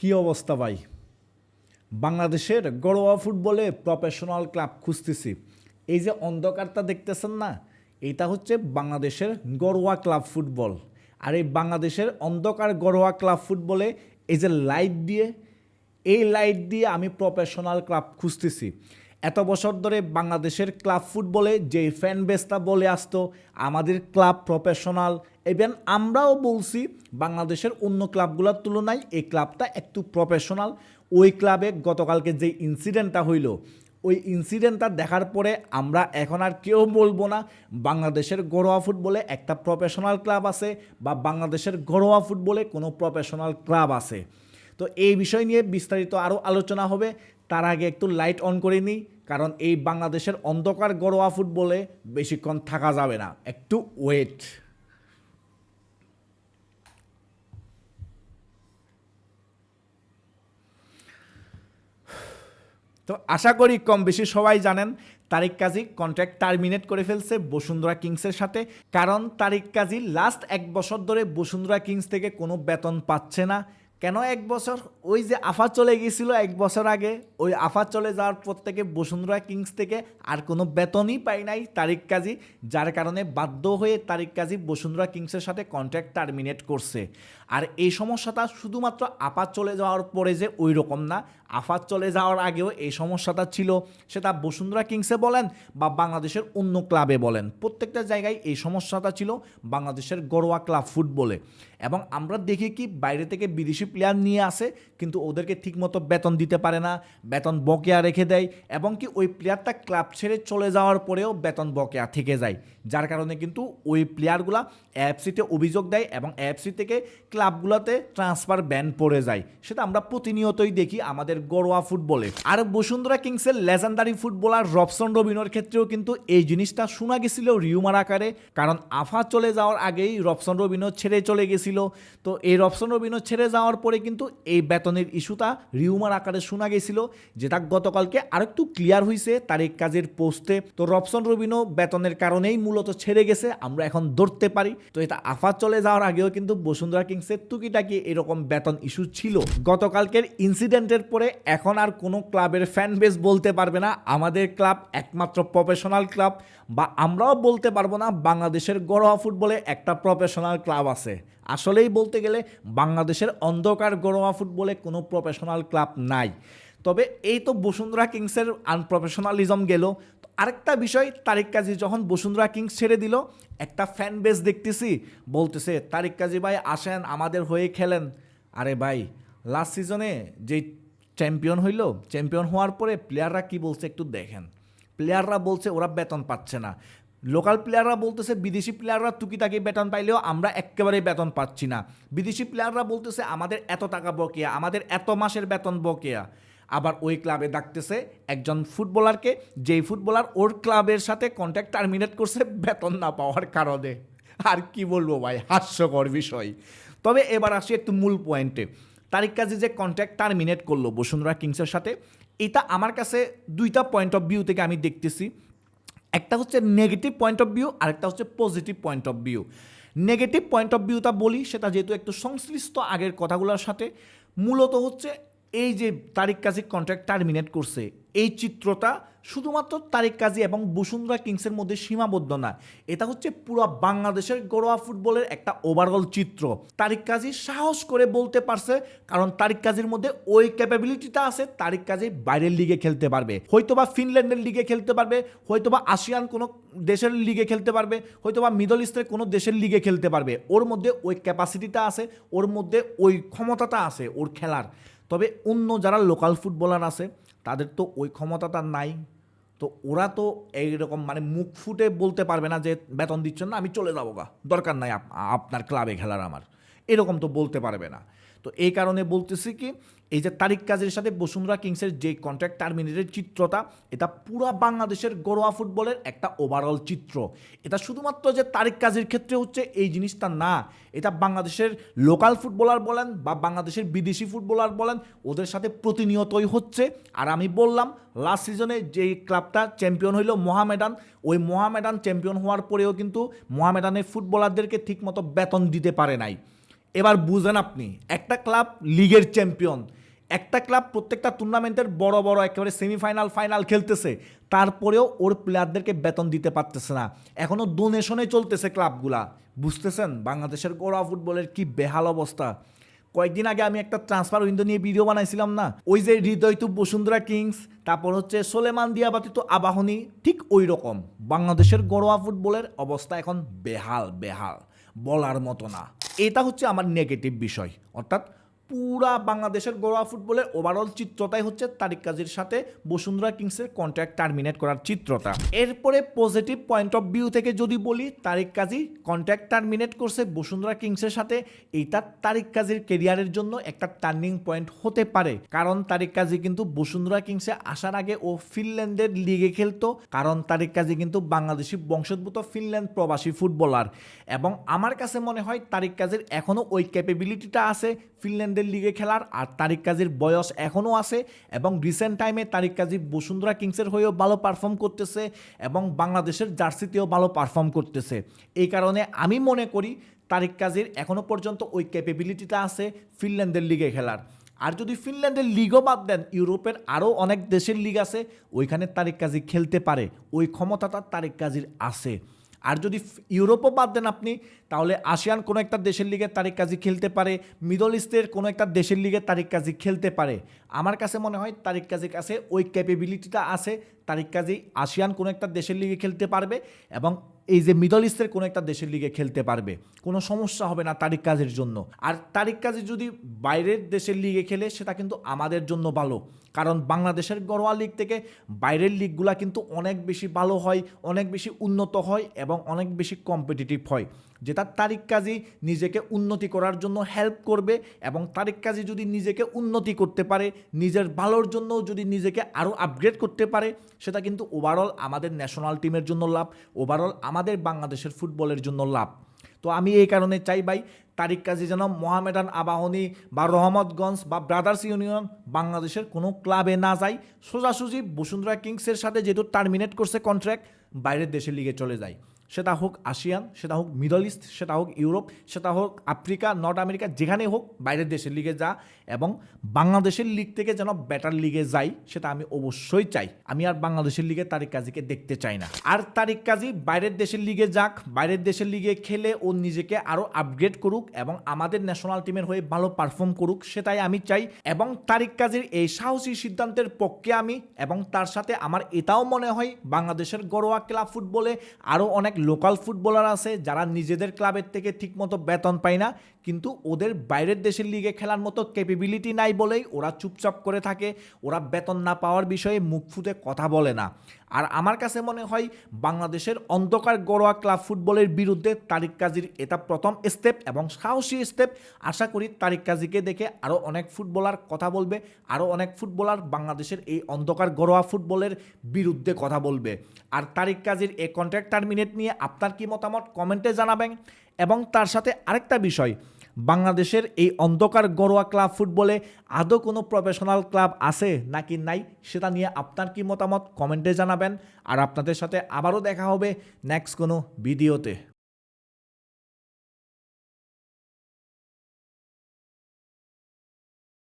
কি অবস্থা ভাই? বাংলাদেশের ঘরোয়া ফুটবলে প্রফেশনাল ক্লাব খুঁজতেছি। এই যে অন্ধকারটা দেখতেছেন না, এটা হচ্ছে বাংলাদেশের ঘরোয়া ক্লাব ফুটবল আর এই বাংলাদেশের অন্ধকার ঘরোয়া ক্লাব ফুটবলে এই যে লাইট দিয়ে, এই লাইট দিয়ে আমি প্রফেশনাল ক্লাব খুঁজতেছি। এত বছর ধরে বাংলাদেশের ক্লাব ফুটবলে যে ফ্যান বেসটা বলে আসতো, আমাদের ক্লাব প্রফেশনাল ইভেন আমরাও বলছি, বাংলাদেশের অন্য ক্লাবগুলোর তুলনায় এই ক্লাবটা একটু প্রফেশনাল ওই ক্লাবে গতকালকে যে ইনসিডেন্টটা হইল, ওই ইনসিডেন্টটা দেখার পরে আমরা এখন আর কেউ বলব না, বাংলাদেশের ঘরোয়া ফুটবলে একটা প্রফেশনাল ক্লাব আছে বা বাংলাদেশের ঘরোয়া ফুটবলে কোনো প্রফেশনাল ক্লাব আছে। তো এই বিষয় নিয়ে বিস্তারিত আরও আলোচনা হবে, তার আগে একটু লাইট অন করে নিই, কারণ এই বাংলাদেশের অন্ধকার ঘরোয়া ফুটবলে বেশিক্ষণ থাকা যাবে না। একটু ওয়েট তো আশা করি কম বেশি সবাই জানেন, তারিক কাজী কন্ট্রাক্ট টার্মিনেট করে ফেলছে বসুন্ধরা কিংসের সাথে। কারণ তারিক কাজী লাস্ট এক বছর ধরে বসুন্ধরা কিংস থেকে কোনো বেতন পাচ্ছে না। কেন এক বছর? ওই যে আফা চলে গেছিল এক বছর আগে। ওই আফা চলে যাওয়ার পর থেকে বসুন্ধরা কিংস থেকে আর কোনো বেতনই পাই নাই তারিক কাজী, যার কারণে বাধ্য হয়ে তারিক কাজী বসুন্ধরা কিংসের সাথে কন্ট্রাক্ট টার্মিনেট করছে। আর এই সমস্যাটা শুধুমাত্র আফা চলে যাওয়ার পরে যে ওই রকম না আফাত চলে যাওয়ার আগেও এই সমস্যাটা ছিল। সেটা বসুন্ধরা কিংসে বলেন বা বাংলাদেশের অন্য ক্লাবে বলেন। প্রত্যেকটা জায়গায় এই সমস্যাটা ছিল বাংলাদেশের ঘরোয়া ক্লাব ফুটবলে। এবং আমরা দেখি কি বাইরে থেকে বিদেশি প্লেয়ার নিয়ে আসে, কিন্তু ওদেরকে ঠিকমতো বেতন দিতে পারে না, বেতন বকেয়া রেখে দেয় এবং কি ওই প্লেয়ারটা ক্লাব ছেড়ে চলে যাওয়ার পরেও বেতন বকেয়া থেকে যায়। যার কারণে কিন্তু ওই প্লেয়ারগুলা এএফসিতে অভিযোগ দেয় এবং এএফসি থেকে ক্লাবগুলোতে ট্রান্সফার ব্যান পড়ে যায়। সেটা আমরা প্রতিনিয়তই দেখি। আমাদের ঘরোয়া ফুটবলে। আর বসুন্ধরা কিংসের লেজেন্ডারি ফুটবলার রবসন রবিনোর ক্ষেত্রেও কিন্তু এই জিনিসটা শোনা গেছিল রিউমার আকারে, কারণ আফা চলে যাওয়ার আগেই রবসন রবিনো ছেড়ে চলে গেছিল। তো এই রবসন রবিনো ছেড়ে যাওয়ার পরে কিন্তু এই বেতনের ইস্যুটা রিউমার আকারে শোনা গেছিল, যেটা গতকালকে আরেকটু ক্লিয়ার হয়েছে তার কাজের পোস্টে। তো রবসন রবিনো বেতনের কারণেই মূলত ছেড়ে গেছে, আমরা এখন ধরতে পারি। তো এটা আফা চলে যাওয়ার আগেও কিন্তু বসুন্ধরা কিংসের টুকিটাকি এরকম বেতন ইস্যু ছিল। গতকালকের ইনসিডেন্টের পরে এখন আর কোনো ক্লাবের ফ্যান বেস বলতে পারবে না। আমাদের ক্লাব একমাত্র প্রফেশনাল ক্লাব বা আমরাও বলতে পারব না বাংলাদেশের ঘরোয়া ফুটবলে একটা প্রফেশনাল ক্লাব আছে। আসলেই বলতে গেলে বাংলাদেশের অন্ধকার ঘরোয়া ফুটবলে কোনো প্রফেশনাল ক্লাব নাই। তবে এই তো বসুন্ধরা কিংসের আনপ্রফেশনালিজম গেল। আরেকটা বিষয়, তারিক কাজী যখন বসুন্ধরা কিংস ছেড়ে দিল, একটা ফ্যান বেস দেখতেছি, বলতেছে, তারিক কাজী ভাই আসেন, আমাদের হয়ে খেলেন। আরে ভাই লাস্ট সিজনে যেই চ্যাম্পিয়ন হইল, চ্যাম্পিয়ন হওয়ার পরে প্লেয়াররা কি বলছে একটু দেখেন। প্লেয়াররা বলছে ওরা বেতন পাচ্ছে না। লোকাল প্লেয়াররা বলতেছে, বিদেশি প্লেয়াররা টুকিটাকি বেতন পাইলেও আমরা একেবারেই বেতন পাচ্ছি না। বিদেশি প্লেয়াররা বলতেছে, আমাদের এত টাকা বকেয়া, আমাদের এত মাসের বেতন বকেয়া। আবার ওই ক্লাবে ডাকতেছে একজন ফুটবলারকে, যেই ফুটবলার ওর ক্লাবের সাথে কন্ট্যাক্ট টার্মিনেট করছে বেতন না পাওয়ার কারণে। আর কি বলব ভাই, হাস্যকর বিষয়। তবে এবার আসি একটু মূল পয়েন্টে তারিক কাজি যে কন্ট্যাক্ট টার্মিনেট করল বসুন্ধরা কিংসের সাথে, এটা আমার কাছে দুইটা পয়েন্ট অফ ভিউ থেকে আমি দেখতেছি। একটা হচ্ছে নেগেটিভ পয়েন্ট অফ ভিউ আরেকটা হচ্ছে positive point of view negative point of ভিউটা বলি, সেটা যেহেতু একটু সংশ্লিষ্ট আগের কথাগুলোর সাথে, মূলত হচ্ছে এই যে তারিক কাজী কন্ট্রাক্ট টার্মিনেট করছে এই চিত্রটা শুধুমাত্র তারিক কাজী এবং বসুন্ধরা কিংসের মধ্যে সীমাবদ্ধ না, এটা হচ্ছে পুরো বাংলাদেশের ঘরোয়া ফুটবলের একটা ওভারঅল চিত্র। তারিক কাজী সাহস করে বলতে পারছে, কারণ তারিক কাজীর মধ্যে ওই ক্যাপাবিলিটিটা আছে, তারিক কাজী বাইরের লিগে খেলতে পারবে। হয়তোবা ফিনল্যান্ডের লিগে খেলতে পারবে, হয়তোবা আসিয়ান কোনো দেশের লিগে খেলতে পারবে, হয়তোবা মিডল ইস্টের কোনো দেশের লিগে খেলতে পারবে। ওর মধ্যে ওই ক্যাপাসিটিটা আছে, ওর মধ্যে ওই ক্ষমতাটা আছে, ওর খেলার। তবে অন্য যারা লোকাল ফুটবলার আছে তাদের তো ওই ক্ষমতা তার নাই। তো ওরা তো এইরকম মানে মুখ ফুটে বলতে পারবে না যে বেতন দিচ্ছেন না, আমি চলে যাব গা। দরকার নাই আপ- আপনার ক্লাবে খেলার আমার। এরকম তো বলতে পারবে না। তো এই কারণে বলতেছি কি, এই যে তারিক কাজের সাথে বসুন্ধরা কিংসের যে কন্ট্রাক্ট টার্মিনেটের চিত্রটা, এটা পুরো বাংলাদেশের ঘরোয়া ফুটবলের একটা ওভারঅল চিত্র। এটা শুধুমাত্র যে তারিক কাজের ক্ষেত্রে হচ্ছে এই জিনিসটা না, এটা বাংলাদেশের লোকাল ফুটবলার বলেন বা বাংলাদেশের বিদেশি ফুটবলার বলেন, ওদের সাথে প্রতিনিয়তই হচ্ছে। আর আমি বললাম লাস্ট সিজনে যেই ক্লাবটা চ্যাম্পিয়ন হইল মোহামেডান, ওই মোহামেডান চ্যাম্পিয়ন হওয়ার পরেও কিন্তু মোহামেডানের ফুটবলারদেরকে ঠিকমতো বেতন দিতে পারে নাই। এবার বুঝেন আপনি, একটা ক্লাব লিগের চ্যাম্পিয়ন, একটা ক্লাব প্রত্যেকটা টুর্নামেন্টের বড় বড়, একেবারে সেমিফাইনাল ফাইনাল খেলতেছে, তারপরেও ওর প্লেয়ারদেরকে বেতন দিতে পারতেছে না। এখনও ডোনেশনে চলতেছে ক্লাবগুলা। বুঝতেছেন? বাংলাদেশের গোড়া ফুটবলের কি বেহাল অবস্থা। কয়েকদিন আগে আমি একটা ট্রান্সফার উইন্ডো নিয়ে ভিডিও বানাইছিলাম না? ওই যে হৃদয়তু বসুন্ধরা কিংস, তারপর হচ্ছে সোলেমান দিয়াবাতিত আবাহনী, ঠিক ওই রকম। বাংলাদেশের গড়োয়া ফুটবলের অবস্থা এখন বেহাল বেহাল। বলার মতো না। এটা হচ্ছে আমার নেগেটিভ বিষয়। অর্থাৎ পুরা বাংলাদেশের গোড়া ফুটবলের ওভারঅল চিত্রটাই হচ্ছে তারিক কাজীর সাথে বসুন্ধরা কিংসের কন্ট্রাক্ট টার্মিনেট করার চিত্রটা। এরপরে পজিটিভ পয়েন্ট অফ ভিউ থেকে যদি বলি, তারিক কাজী কন্ট্রাক্ট টার্মিনেট করছে বসুন্ধরা কিংসের সাথে। এইটা তারিক কাজীর কেরিয়ারের জন্য একটা টার্নিং পয়েন্ট হতে পারে। কারণ তারিক কাজী কিন্তু বসুন্ধরা কিংসে আসার আগে ও ফিনল্যান্ডের লিগে খেলতো। কারণ তারিক কাজী কিন্তু বাংলাদেশি বংশোদ্ভূত ফিনল্যান্ড প্রবাসী ফুটবলার। এবং আমার কাছে মনে হয় তারিক কাজীর এখনও ওই ক্যাপেবিলিটিটা আছে ফিনল্যান্ডের লিগে খেলার, আর তারিক কাজীর বয়স এখনও আছে এবং রিসেন্ট টাইমে তারিক কাজী বসুন্ধরা কিংসের হয়েও ভালো পারফর্ম করতেছে এবং বাংলাদেশের জার্সিতেও ভালো পারফর্ম করতেছে। এই কারণে আমি মনে করি তারিক কাজীর এখনও পর্যন্ত ওই ক্যাপেবিলিটিটা আছে ফিনল্যান্ডের লিগে খেলার। আর যদি ফিনল্যান্ডের লিগও বাদ দেন, ইউরোপের আরও অনেক দেশের লিগ আছে, ওইখানে তারিক কাজী খেলতে পারে। ওই ক্ষমতাটা তারিক কাজীর আছে। আর যদি ইউরোপও বাদ দেন আপনি, তাহলে আসিয়ান কোনো একটা দেশের লিগে তারিক কাজি খেলতে পারে, মিডল ইস্টের কোনো একটা দেশের লিগে তারিক কাজী খেলতে পারে। আমার কাছে মনে হয় তারিক কাজীর কাছে ওই ক্যাপেবিলিটিটা আছে তারিক কাজি আসিয়ান কোনো একটা দেশের লিগে খেলতে পারবে এবং এই যে মিডল ইস্টের কোনো একটা দেশের লিগে খেলতে পারবে, কোনো সমস্যা হবে না তারিক কাজের জন্য। আর তারিক কাজে যদি বাইরের দেশের লিগে খেলে, সেটা কিন্তু আমাদের জন্য ভালো। কারণ বাংলাদেশের গড়োয়া লিগ থেকে বাইরের লিগগুলা কিন্তু অনেক বেশি ভালো হয়, অনেক বেশি উন্নত হয় এবং অনেক বেশি কম্পিটিটিভ হয়। যেটা তারিক কাজী নিজেকে উন্নতি করার জন্য হেল্প করবে এবং তারিক কাজী যদি নিজেকে উন্নতি করতে পারে, নিজের ভালোর জন্য যদি নিজেকে আরও আপগ্রেড করতে পারে, সেটা কিন্তু ওভারঅল আমাদের ন্যাশনাল টিমের জন্য লাভ ওভারঅল আমাদের বাংলাদেশের ফুটবলের জন্য লাভ। তো আমি এই কারণে চাই ভাই তারিক কাজী যেন মোহামেডান আবাহনী বা রহমতগঞ্জ বা ব্রাদার্স ইউনিয়ন বাংলাদেশের কোনো ক্লাবে না যায়। সোজাসুজি বসুন্ধরা কিংসের সাথে যেহেতু টার্মিনেট করছে কন্ট্রাক্ট বাইরের দেশের লিগে চলে যায়। সেটা হোক আসিয়ান, সেটা হোক মিডল ইস্ট, সেটা হোক ইউরোপ, সেটা হোক আফ্রিকা, নর্থ আমেরিকা যেখানে হোক, বাইরের দেশের লিগে যা এবং বাংলাদেশের লিগ থেকে যেন বেটার লিগে যাই, সেটা আমি অবশ্যই চাই। আমি আর বাংলাদেশের লিগে তারিক কাজীকে দেখতে চাই না। আর তারিক কাজী বাইরের দেশের লিগে যাক, বাইরের দেশের লিগে খেলে ও নিজেকে আরও আপগ্রেড করুক এবং আমাদের ন্যাশনাল টিমের হয়ে ভালো পারফর্ম করুক, সেটাই আমি চাই এবং তারিক কাজীর এই সাহসী সিদ্ধান্তের পক্ষে আমি এবং তার সাথে আমার এটাও মনে হয় বাংলাদেশের গড়োয়া ক্লাব ফুটবলে আরও অনেক লোকাল ফুটবলার আছে, যারা নিজেদের ক্লাবের থেকে ঠিকমতো বেতন পায় না, কিন্তু ওদের বাইরের দেশের লিগে খেলার মতো ক্যাপেবিলিটি নাই বলেই ওরা চুপচাপ করে থাকে, ওরা বেতন না পাওয়ার বিষয়ে মুখ ফুটে কথা বলে না। আর আমার কাছে মনে হয় বাংলাদেশের অন্ধকার গড়োয়া ক্লাব ফুটবলের বিরুদ্ধে তারিক কাজীর এটা প্রথম স্টেপ এবং সাহসী স্টেপ আশা করি তারিক কাজীকে দেখে আরও অনেক ফুটবলার কথা বলবে আরও অনেক ফুটবলার বাংলাদেশের এই অন্ধকার গড়োয়া ফুটবলের বিরুদ্ধে কথা বলবে। আর তারিক কাজীর এই কন্ট্রাক্ট টার্মিনেট নিয়ে আপনার কি মতামত কমেন্টে জানাবেন। এবং তার সাথে আরেকটা বিষয় বাংলাদেশের এই অন্ধকার গরোয়া ক্লাব ফুটবলে আদৌ কোনো প্রফেশনাল ক্লাব আছে নাকি নাই সেটা নিয়ে আপনার কি মতামত? কমেন্টে জানাবেন। আর আপনাদের সাথে আবারও দেখা হবে নেক্সট কোনো ভিডিওতে।